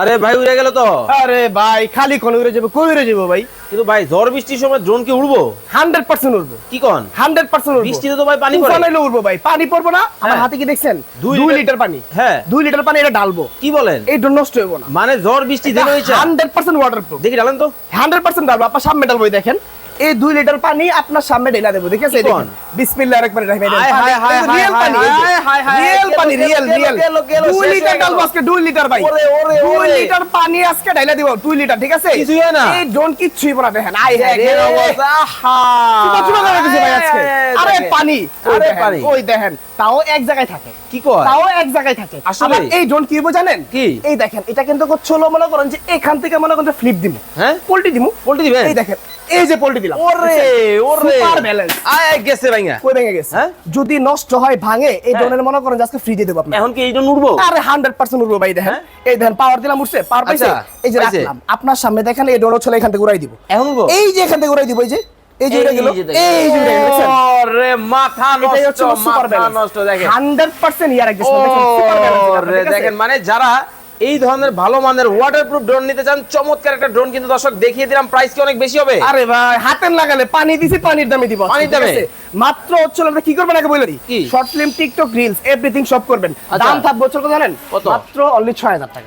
আরে ভাই উড়ে গেল তো। আরে ভাই খালি কোন উড়ে যাবে কই উড়ে যাব ভাই? কিন্তু ভাই ঝড় বৃষ্টির সময় ড্রোন কি উড়বো? Hundred percent উড়বো। কি কোন? 100% উড়বো। বৃষ্টিতে তো ভাই পানি পড়ে। তুফান এলে উড়বো ভাই। পানি পড়ব না আমার হ্যাঁ। হাতে কি দেখছেন? দুই দুই লিটার- লিটার পানি। হ্যাঁ। 2 লিটার পানি এটা ডালবো কি বলেন? এই ড্রোন নষ্ট হইবো না। মানে ঝড় বৃষ্টি যেন হইছে 100% ওয়াটারপ্রুফ দেখি ডালেন তো। হান্ড্রেড পার্সেন্ট ডালবো আপনার সামনে ডালবো দেখেন। এই দুই লিটার পানি আপনার সামনে ঢেলা দেবো ঠিক আছে? বিসমিল্লাহ আরেকবার রাখবেন রিয়েল পানি রিয়েল পানি রিয়েল রিয়েল গেলো, গেলো, দুই লিটার আজকে দুই লিটার ভাই। ওরে, ওরে, দুই লিটার পানি আজকে ঢাইলা দিব দুই লিটার ঠিক আছে? কিছুই না। এই ডোন কিচ্ছুই না দেখেন। আই হ্যাঁ দেখেন অবস্থা, আহা। চুপা চুপা করে দিছে ভাই আজকে। আরে পানি আরে পানি। ওই দেখেন তাও এক জায়গায় থাকে। কি কয়? তাও এক জায়গায় থাকে। আসলে? এই ড্রোন কি জানেন? কি? এই দেখেন এটা কিন্তু মনে করেন যে এখান থেকে মনে করেন ফ্লিপ দিব। হ্যাঁ? পোল্টি দিমু পোল্ট্রি দিবেন? এই দেখেন এই যে পোল্টি দিলাম। ওরে ওরে। সুপার ব্যালেন্স আয় গেছে ভাইঙ্গা। কই ভেঙে গেছে? হ্যাঁ? যদি নষ্ট হয় ভাঙে এই হ্যাঁ। মনে করেন আজকে ফ্রি দিয়ে দেবো আপনার এখন কি এই জন্য উড়বো? আরে হান্ড্রেড পার্সেন্ট উঠবো ভাই দেখেন। হ্যাঁ? এই দেখেন পাওয়ার দিলাম উঠছে পাওয়ার পাইছে? আচ্ছা, এই যে রাখলাম। আপনার সামনে দেখেন এই ড্রোন ছেলে এখান থেকে উড়াই দিব। এখন উড়বো? এই যে এখান থেকে উড়াই দিব এই যে এই যে উড়ে গেল এই যে উড়ে গেল? ওরে মাথা নষ্ট মাথা নষ্ট দেখেন। হান্ড্রেড পার্সেন্ট ইয়ার একজন দেখেন সুপার ওরে দেখেন মানে যারা এই ধরনের ভালো মানের ওয়াটারপ্রুফ ড্রোন নিতে চান চমৎকার একটা ড্রোন কিন্তু দর্শক দেখিয়ে দিলাম প্রাইস কি অনেক বেশি হবে আরে ভাই হাতের লাগালে পানি দিছি পানির দামে দিব পানির দামে? মাত্র হচ্ছে আমরা কি করবেন আগে বলে দিই কি? Short film TikTok reels everything সব করবেন আচ্ছা। দাম থাকবে হচ্ছে কত জানেন কত? মাত্র অনলি 6000 টাকা